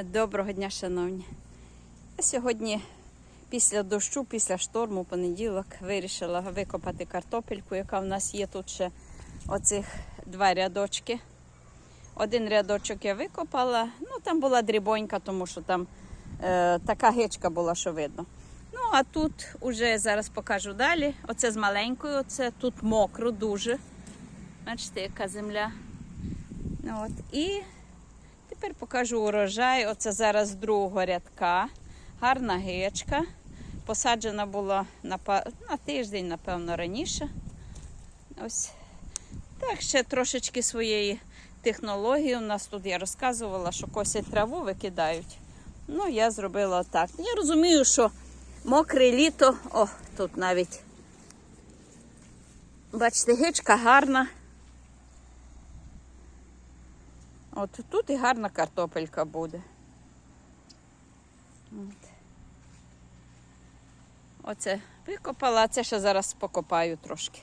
Доброго дня, шановні. Я сьогодні після дощу, після шторму, понеділок, вирішила викопати картопельку, яка в нас є тут ще оцих два рядочки. Один рядочок я викопала, ну там була дрібонька, тому що там е, така гичка була, що видно. Ну, а тут уже зараз покажу далі. Оце з маленькою, оце тут мокро дуже. Бачите, яка земля. Ну, от. І Тепер покажу урожай. Оце зараз другого рядка. Гарна гечка. Посаджена була на, на тиждень, напевно, раніше. Ось. Так, ще трошечки своєї технології. У нас тут я розказувала, що косять траву викидають. Ну, я зробила так. Я розумію, що мокре літо, о, тут навіть. Бачите, гичка гарна. От тут і гарна картопелька буде. От. Оце викопала, це ще зараз покопаю трошки.